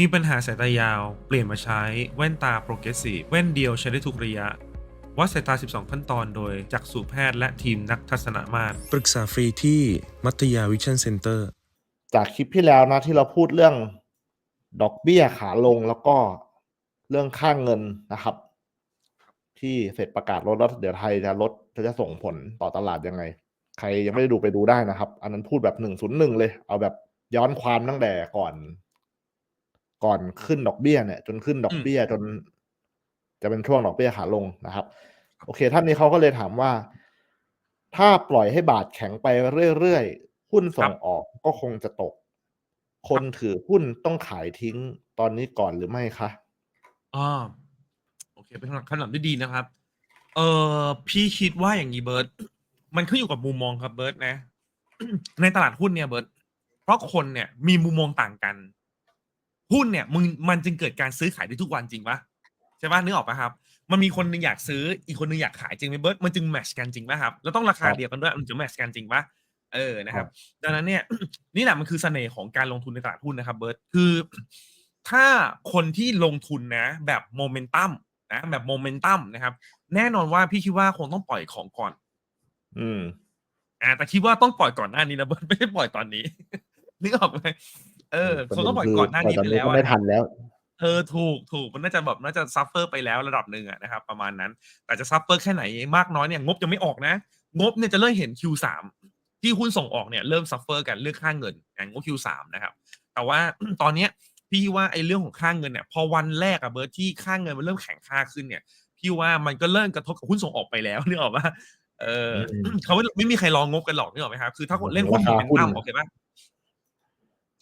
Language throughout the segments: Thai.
มีปัญหาสายตายาว เปลี่ยนมาใช้แว่นตาโปรเกรสซีฟแว่นเดียวใช้ได้ทุกระยะ วัดสายตา 12 ขั้นตอนโดยจักษุแพทย์และทีมนักทัศนมาตรปรึกษาฟรีที่มัตยาวิชั่นเซ็นเตอร์ จากคลิปที่แล้วนะที่เราพูดเรื่องดอกเบี้ยขาลงแล้วก็เรื่องค่างเงินนะครับ ที่เสร็จประกาศลดแล้วเดี๋ยวไทยจะลดจะส่งผลต่อตลาดยังไง ใครยังไม่ได้ดูไปดูได้นะครับ อันนั้นพูดแบบหนึ่งศูนย์หนึ่งเลย เอาแบบย้อนความตั้งแต่ก่อน ก่อนขึ้นดอกเบี้ยเนี่ย จนขึ้นดอกเบี้ยจน จะเป็นช่วงดอกเบี้ยขาลงนะครับ โอเค ท่านนี้เขาก็เลยถามว่า ถ้าปล่อยให้บาทแข็งไปเรื่อยๆหุ้นส่งออกก็คงจะตก คนถือหุ้นต้องขายทิ้งตอนนี้ก่อนหรือไม่คะอ่าโอเค เป็นคำถามที่ดีนะครับ เออพี่คิดว่าอย่างนี้เบิร์ตมันขึ้นอยู่กับมุมมองครับเบิร์ตนะ ในตลาดหุ้นเนี่ยเบิร์ตเพราะคนเนี่ยมีมุมมองต่างกัน หุ้นเนี่ยมึงมันจึงเกิดการซื้อขายได้ทุกวันจริงปะใช่ปะนึกออกปะครับ มันมีคนหนึงอยากซื้ออีกคนหนึงอยากขายจริงไหมเบิร์ตมันจึงแมทชกันจริงปะครับแล้วต้องราคาครับเดียวกันด้วยมันจะแมทชกันจริงปะเออนะครับครับ ดังนั้นเนี่ยนี่แหละมันคือเสน่ห์ของการลงทุนในตลาดหุ้นนะครับเบิร์ตคือถ้าคนที่ลงทุนนะ แบบโมเมนตัมนะแบบโมเมนตัมนะครับ แน่นอนว่าพี่คิดว่าคงต้องปล่อยของก่อน อืมอ่าแต่คิดว่าต้องปล่อยก่อนหน้านี้นะเบิร์ตไม่ได้ปล่อยตอนนี้นึกออกไหม เออคงต้องปล่อยก่อนหน้านี้ไปแล้วก็อะไม่ทันแล้วเออถูกถูกมันน่าจะแบบน่าจะซัฟเฟอร์ไปแล้วระดับหนึ่งอะนะครับ ประมาณนั้น แต่จะซัฟเฟอร์แค่ไหนมากน้อยเนี่ยงบยังไม่ออกนะ งบเนี่ยจะเริ่มเห็น Q3 ที่หุ้นส่งออกเนี่ยเริ่มซัฟเฟอร์กันเรื่องค่าเงินอย่างงบ Q3 นะครับ แต่ว่าตอนเนี้ยพี่ว่าไอ้เรื่องของค่าเงินเนี่ยพอวันแรกอะเบิร์ตที่ค่าเงินมันเริ่มแข็งค่าขึ้นเนี่ย พี่ว่ามันก็เริ่มกระทบกับหุ้นส่งออกไปแล้วนึกออกปะเอออืมเขาไม่ไม่มีใครรองงบกันหรอกนึกออกไหมครับคือถ้าคนเล่นหุ้นราโมคาเมนหุ้นตัมโอเคปะ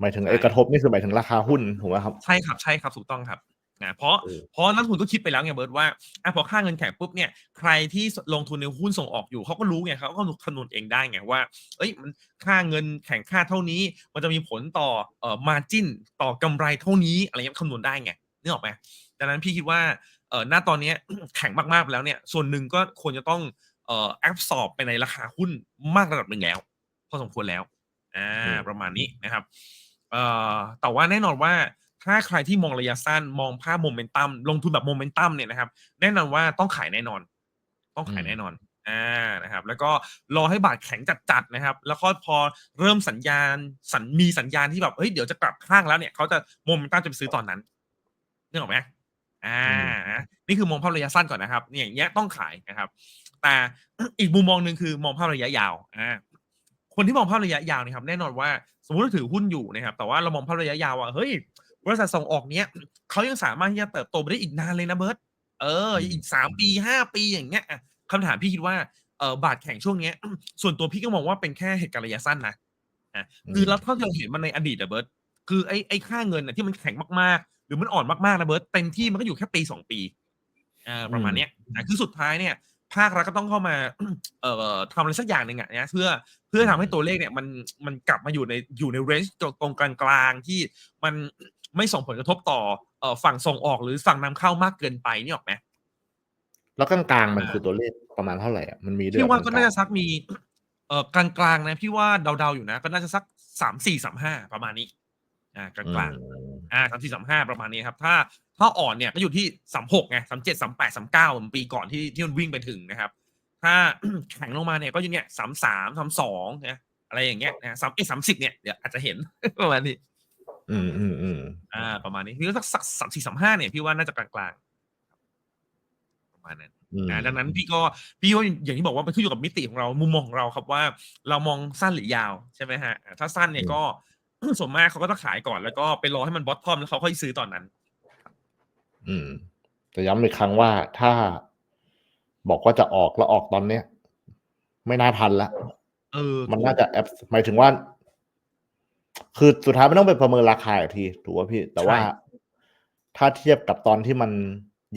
หมายถึงใช่ไอ้กระทบนี่คือหมายถึงราคาหุ้นถูกไหมครับ ใช่ครับใช่ครับถูกต้องครับนะเพราะเออเพราะนักลงทุนก็คิดไปแล้วไงเบิร์ตว่าอะพอค่าเงินแข็งปุ๊บเนี่ยใครที่ลงทุนในหุ้นส่งออกอยู่เขาก็รู้ไงเขาก็คำนวณเองได้ไงว่า เอ้ยมันค่าเงินแข็งค่าเท่านี้ มันจะมีผลต่อเอ่อมาจิ้นต่อกำไรเท่านี้อะไรเงี้ยคำนวณได้ไงนึกออกไหมดังนั้นพี่คิดว่าเอ่อหน้าตอนเนี้ยแข็งมากๆไปแล้วเนี่ย ส่วนหนึ่งก็ควรจะต้องเอ่อแอบสอบไปในราคาหุ้นมากระดับหนึ่งแล้ว พอสมควรแล้วอ่าอืมประมาณนี้นะครับ เอ่อแต่ว่าแน่นอนว่าถ้าใครที่มองระยะสั้นมองภาพโมเมนตัมลงทุนแบบโมเมนตัมเนี่ยนะครับแน่นอนว่าต้องขายแน่นอน ต้องขายแน่นอนอ่านะครับ แล้วก็รอให้บาทแข็งจัดๆนะครับ แล้วก็พอเริ่มสัญญาณสัญมีสัญญาณที่แบบเฮ้ยเดี๋ยวจะกลับข้างแล้วเนี่ยเขาจะโมเมนตัมจะไปซื้อตอนนั้นนึกออกไหมอ่านะนี่คือมองภาพระยะสั้นก่อนนะครับเนี่ยอย่างเงี้ยต้องขายนะครับ แต่อีกมุมมองหนึ่งคือมองภาพระยะยาวอ่า คนที่มองภาพระยะยาวนะครับแน่นอนว่าสมมติเราถือหุ้นอยู่นะครับแต่ว่าเรามองภาพระยะยาวว่าเฮ้ยบริษัทส่งออกเนี้ยเขายังสามารถที่จะเติบโตไปได้อีกนานเลยนะเบิร์ตเอออีกสามปีห้าปีอย่างเงี้ยอะคำถามพี่คิดว่าเออบาทแข็งช่วงเนี้ย ส่วนตัวพี่ก็มองว่าเป็นแค่เหตุการณ์ระยะสั้นนะอะคือแล้วถ้าเราเห็นมันในอดีตอะเบิร์ตคือไอ้ไอ้ค่าเงินน่ะที่มันแข็งมากๆ หรือมันอ่อนมากๆนะเบิร์ตเต็มที่มันก็อยู่แค่ปีสองปีอ่าประมาณเนี้ยอะคือสุดท้ายเนี่ย ภาครัฐก็ต้องเข้ามา เอ่อทำอะไรสักอย่างหนึ่งอะนะเพื่อเพื่อทำให้ตัวเลขเนี่ยมันมันกลับมาอยู่ในอยู่ในเรนจ์ตรงกลางๆที่มันไม่ส่งผลกระทบต่อเอ่อฝั่งส่งออกหรือฝั่งนำเข้ามากเกินไปนี่ออกไหมแล้วกลางๆมันอ่าคือตัวเลขประมาณเท่าไหร่อะมันมีด้วยพี่ว่าเหรก็อกลน่างจะสักมี เอ่อกลางๆนะพี่ว่าเดาๆอยู่นะ ก็น่าจะสักสามสี่สามห้าประมาณนี้ อ่ากลางๆ อืมอ่าสามสี่สามห้าประมาณนี้ครับ ถ้าถ้าอ่อนเนี่ยก็อยู่ที่สามหกไงสามเจ็ดสามแปดสามเก้าปีก่อนที่ที่มันวิ่งไปถึงนะครับ ถ้าแข็งลงมาเนี่ยก็อยู่เนี่ยสามสามสามสองนะอะไรอย่างเงี้ยนะสามเอสามสิบเนี่ยเดี๋ยวอาจจะเห็นประมาณนี้ อืมอืมอืมอ่า ประมาณนี้พี่ว่าสักสักสามสี่สามห้าเนี่ยพี่ว่าน่าจะกลางๆประมาณนั้นอืมนะดังนั้นพี่ก็พี่ว่าอย่างที่บอกว่ามันขึ้นอยู่กับมิติของเรามุมมองของเราครับว่า เรามองสั้นหรือยาวใช่ไหมฮะอ่าถ้าสั้นเนี่ยก็ ส่วนมากเขาก็ต้องขายก่อนแล้วก็ไปรอให้มันบอททอมแล้วเขาค่อยซื้อตอนนั้น อืมแต่ย้ำอีกครั้งว่าถ้าบอกว่าจะออกแล้วออกตอนเนี้ย ไม่น่าทันละเออ มันน่าจะแอปหมายถึงว่า คือสุดท้ายมันต้องไปประเมินราคาอีกทีถูกป่ะพี่ แต่ว่า ถ้าเทียบกับตอนที่มัน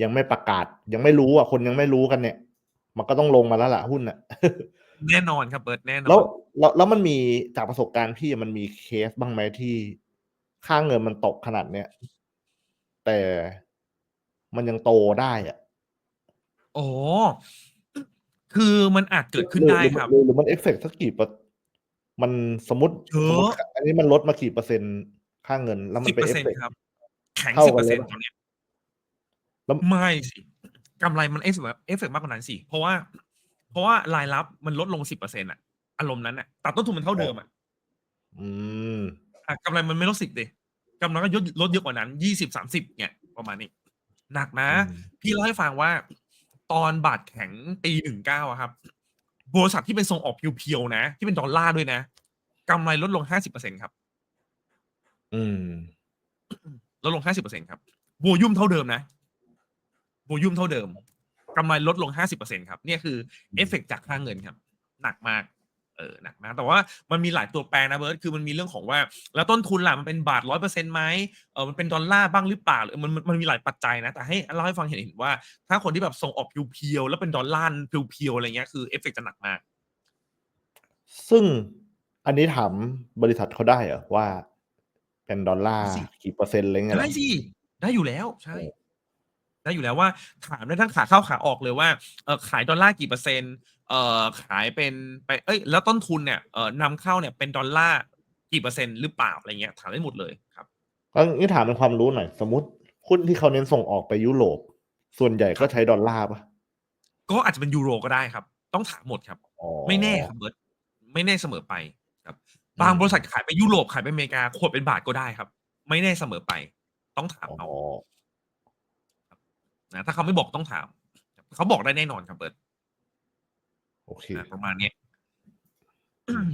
ยังไม่ประกาศ ยังไม่รู้อะคนยังไม่รู้กันเนี่ย มันก็ต้องลงมาแล้วล่ะหุ้นอะ แน่นอนครับเบิร์ตแน่นอนแล้วแล้วแล้วมันมีจากประสบการณ์พี่มันมีเคสบ้างไหมที่ค่าเงินมันตกขนาดเนี้ยแต่มันยังโตได้อะโอ้คือมันอาจเกิดขึ้นหรือได้หรือครับหรือหรือมันเอฟเฟกสักกี่เปอร์มันสมมติเยอะสมมติอันนี้มันลดมากี่เปอร์เซ็นต์ค่าเงิน แล้วมัสินบไปเปอร์เอฟเซ็นเฟกต์ครับแข็งเท่าสิบกัเปอนร์เลเซ็ยนต์ปะตอนเนี้ยแล้วไม่สิกำไรมันเอฟเอฟเฟกมากกว่านั้นสิ เพราะว่า เพราะว่ารายรับมันลดลงสิบเปอร์เซ็นต์อะอารมณ์นั้นอะแต่ต้นทุนมันเท่าเดิมอะอืมอะกำไรมันไม่ลดสิบดิกำไรก็ลดลดเยอะกว่านั้นยี่สิบสามสิบเนี่ยประมาณนี้ หนักนะอืมพี่เล่าให้ฟังว่า ตอนบาทแข็งปีหนึ่งเก้าครับบริษัทที่เป็นทรงออกเพียวๆนะ ที่เป็นดอลลาร์ด้วยนะกำไรลดลงห้าสิบเปอร์เซ็นครับ อืม ลดลง50%ครับ โวยุ่มเท่าเดิมนะ โวยุ่มเท่าเดิม กำไรลดลง 50%ครับเนี่ยคือเอฟเฟกจากค่าเงินครับ หนักมากเออหนักมากแต่ว่ามันมีหลายตัวแปรนะเบิร์ตคือมันมีเรื่องของว่า แล้วต้นทุนล่ะมันเป็นบาทร้อยเปอร์เซ็นต์ไหมเออมันเป็นดอลลาร์บ้างหรือเปล่าหรือมันมันมันมีหลายปัจจัยนะ แต่ให้เล่าให้ฟังเห็นเห็นว่า ถ้าคนที่แบบส่งออกเพียวๆแล้วเป็นดอลลาร์เพียวๆอะไรเงี้ยคือเอฟเฟกจะหนักมาก ซึ่งอันนี้ถามบริษัทเขาได้เหรอว่า เป็นดอลลาร์ได้สิกี่เปอร์เซ็นต์อะไรเงี้ยเหรได้อสิได้อยู่แล้วใช่โอ้ ได้อยู่แล้วว่าถามได้ทั้งขาเข้าขาออกเลยว่าเออขายดอลลาร์กี่เปอร์เซ็นต์เออขายเป็นไปเอ้ยแล้วต้นทุนเนี่ยเออนำเข้าเนี่ยเป็นดอลลาร์กี่เปอร์เซ็นต์หรือเปล่าอะไรเงี้ยถามได้หมดเลยครับก็นี่ถามเป็นความรู้หน่อย สมมติหุ้นที่เขาเน้นส่งออกไปยุโรปส่วนใหญ่ก็ใช้ดอลลาร์ปะก็อาจจะเป็นยูโรก็ได้ครับ ต้องถามหมดครับอ๋อไม่แน่ครับเบิร์ตไม่แน่เสมอไปครับ บางอืมบริษัทขายไปยุโรปขายไปอเมริกาขวดเป็นบาทก็ได้ครับ ไม่แน่เสมอไป ต้องถามอ๋เอาอ นะถ้าเขาไม่บอกต้องถาม เขาบอกได้แน่นอนครับเบิร์ตโอเคอะประมาณเนี้ย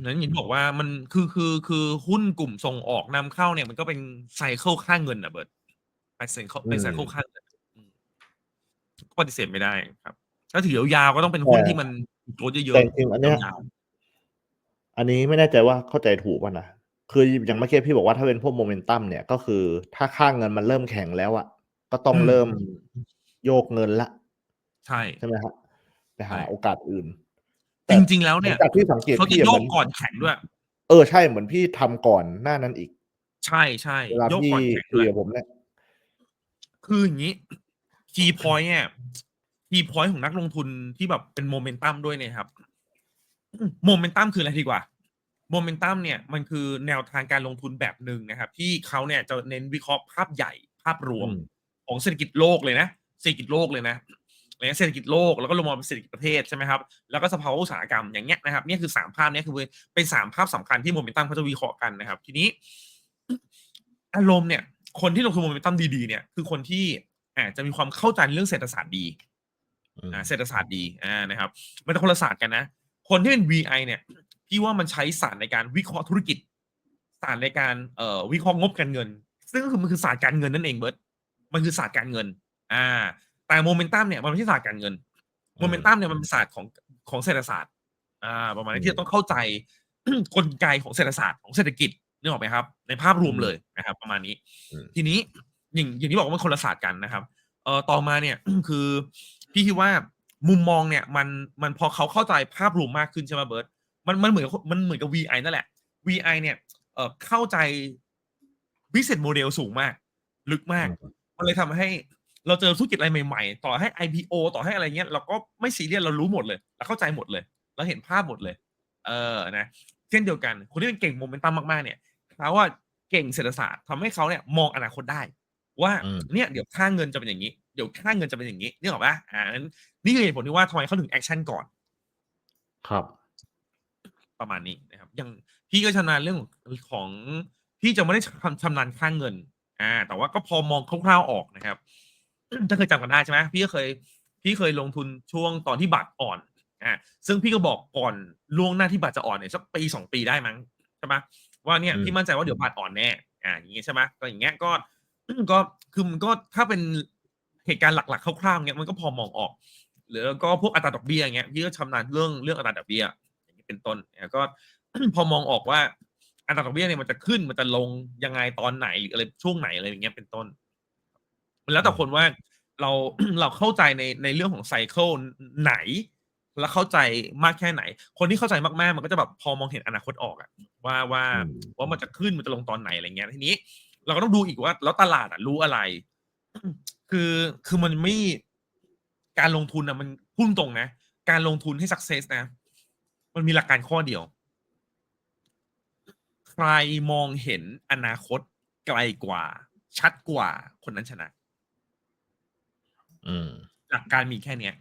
นั้นอย่างที่บอกว่ามันคือคือคือหุ้นกลุ่มส่งออกนำเข้าเนี่ย มันก็เป็นไซเคิลค่าเงินอะเบิร์ตเป็นไซเคิลเป็นไซเคิลค่าเงินอืมก็ปฏิเสธไม่ได้ครับ ถ้าถือยาวๆก็ต้องเป็นหุ้นแต่ที่มันโกรธเยแต่อะจริงๆอันเนี้ยยาวอันนี้ไม่แน่ใจว่าเข้าใจถูกป่ะนะคืออย่างเมื่อกี้พี่บอกว่าถ้าเป็นพวกโมเมนตัมเนี่ยก็คือถ้าค่าเงินมันเริ่มแข็งแล้วอะก็ต้องเริ่ม โยกเงินละๆใช่ใช่ไหมครับไปหาใช่โอกาสอื่น จริง ๆ แล้วเนี่ยจากที่สังเกตเขาจะพี่โยเหมืกอนก่อนแข็งด้วย เออใช่เหมือนพี่ทำก่อนหน้านั้นอีก ใช่ใช่เวลาโยกพี่ก่อนแข็งคุด้วยยกับผมเนี่ยคืออย่างนี้ key point เนี่ย key point ของนักลงทุนที่แบบเป็นโมเมนตัมด้วยเนี่ยครับโมเมนตัมคืออะไรดีกว่าโมเมนตัมเนี่ยมันคือแนวทางการลงทุนแบบหนึ่งนะครับ ที่เขาเนี่ยจะเน้นวิเคราะห์ภาพใหญ่ภาพรวมอืมของเศรษฐกิจโลกเลยนะ เศรษฐกิจโลกเลยนะอะไรเงี้ยเศรษฐกิจโลกแล้วก็ลงมาเป็นเศรษฐกิจประเทศใช่ไหมครับแล้วก็สภาวะอุตสาหกรรมอย่างเงี้ยนะครับเนี่ยคือสามภาพเนี้คือเป็นสามภาพสำคัญที่โมเมนตัมเขาจะวิเคราะห์กันนะครับ ทีนี้อารมณ์เนี่ย คนที่ลงทุนโมเมนตัมดีๆเนี่ยคือคนที่อาจจะมีความเข้าใจในเรื่องเศรษฐศาสตร์ดีอืมอ่าเศรษฐศาสตร์ดีอ่านะครับมันเป็นคนละศาสตร์กันนะ คนที่เป็น VI เนี่ยพี่ว่ามันใช้ศาสตร์ในการวิเคราะห์ธุรกิจศาสตร์ในการเอ่อวิเคราะห์งบการเงิน ซึ่งก็คือมันคือศาสตร์การเงินนั่นเองเบิร์ตมันคือศาสตร์การเงิน อ่า แต่โมเมนตัมเนี่ยมันไม่ใช่ศาสตร์การเงิน โมเมนตัมเนี่ยมันเป็นศาสตร์ของของเศรษฐศาสตร์ อ่า ประมาณนี้ที่เราต้องเข้าใจกลไกของเศรษฐศาสตร์ของเศรษฐกิจนึกออกไหมครับ ในภาพรวมเลยนะครับ ประมาณนี้อืมทีนี้อย่างอย่างที่บอกว่ามันคนละศาสตร์กันนะครับ เอ่อต่อมาเนี่ยคือพี่คิดว่ามุมมองเนี่ยมันมันพอเขาเข้าใจภาพรวมมากขึ้นใช่ไหมเบิร์ตมันมันเหมือนกับมันเหมือนกับ VI นั่นแหละ VI เนี่ยเอ่อเข้าใจ business model สูงมาก ลึกมาก มันเลยทำให้ เราเจอธุรกิจอะไรใหม่ๆ ต่อให้ IPO ต่อให้อะไรเงี้ยเราก็ไม่ซีเรียสเรารู้หมดเลยเราเข้าใจหมดเลยเราเห็นภาพหมดเลย เออนะเช่นเดียวกัน คนที่เป็นเก่งโมเมนตัมมากๆเนี่ยเขาว่าเก่งเศรษฐศาสตร์ทำให้เขาเนี่ยมองอนาคตได้ ว่าอืมเนี่ยเดี๋ยวค่าเงินจะเป็นอย่างนี้เดี๋ยวค่าเงินจะเป็นอย่างนี้นี่หรอกปะอ่านั้นนี่คือเหตุผลที่ว่าทำไมเขาถึงแอคชั่นก่อน ครับ ประมาณนี้นะครับอย่างพี่ก็ชำนาญเรื่องของพี่จะไม่ได้ชำชำนาญค่าเงิน อ่า แต่ว่าก็พอมองคร่าวๆออกนะครับ ถ้าเคยจำกันได้ใช่ไหมพี่ก็เคย พี่เคยลงทุนช่วงตอนที่บาทอ่อนอ่าซึ่งพี่ก็บอกก่อนล่วงหน้าที่บาทจะอ่อนเนี่ยสักปีสองปีได้มั้งใช่ไหมว่าเนี่ยอืมพี่มั่นใจว่าเดี๋ยวบาทอ่อนแน่อ่าอย่างงี้ใช่ไหมก็อย่างเงี้ยก็ก็คือมันก็ถ้าเป็นเหตุการณ์หลักๆคร่าวๆเงี้ยมันก็พอมองออก หรือแล้วก็พวกอัตราดอกเบี้ยเงี้ยพี่ก็ชำนาญเรื่องเรื่องอัตราดอกเบี้ยอย่างนี้เป็นต้นแล้วก็พอมองออกว่าอัตราดอกเบี้ยเนี่ยมันจะขึ้นมันจะลงยังไงตอนไหนหรืออะไรช่วงไหนอะไรอย่างเงี้ยเป็นต้น มันแล้วแต่คนว่าเราเราเข้าใจในในเรื่องของไซเคิลไหน แล้วเข้าใจมากแค่ไหน คนที่เข้าใจมากๆ มันก็จะแบบพอมองเห็นอนาคตออกอะว่าว่าอืมว่ามันจะขึ้นมันจะลงตอนไหนอะไรเงี้ยทีนี้ เราก็ต้องดูอีกว่า แล้วตลาดอะรู้อะไร คือคือมันไม่การลงทุนอะมันพุ่งตรงนะ การลงทุนให้สักเซสนะ มันมีหลักการข้อเดียว ใครมองเห็นอนาคตไกลกว่า ชัดกว่าคนนั้นชนะอืม หลักการมีแค่เนี้ย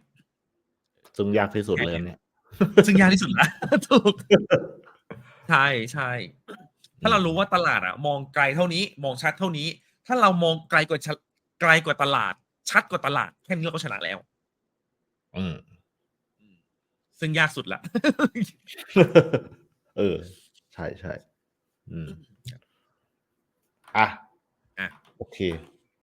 ซึ่งยากที่สุดเลยเนี่ย ซึ่งยากที่สุดละถูกใช่ใช่ถ้าเรารู้ว่าตลาดอะมองไกลเท่านี้ มองชัดเท่านี้ ถ้าเรามองไกลกว่าชะไกลกว่าตลาด ชัดกว่าตลาดแค่นี้เราก็ชนะแล้ว อืมซึ่งยากสุดละเออ ใช่ใช่อืมอะอะโอเค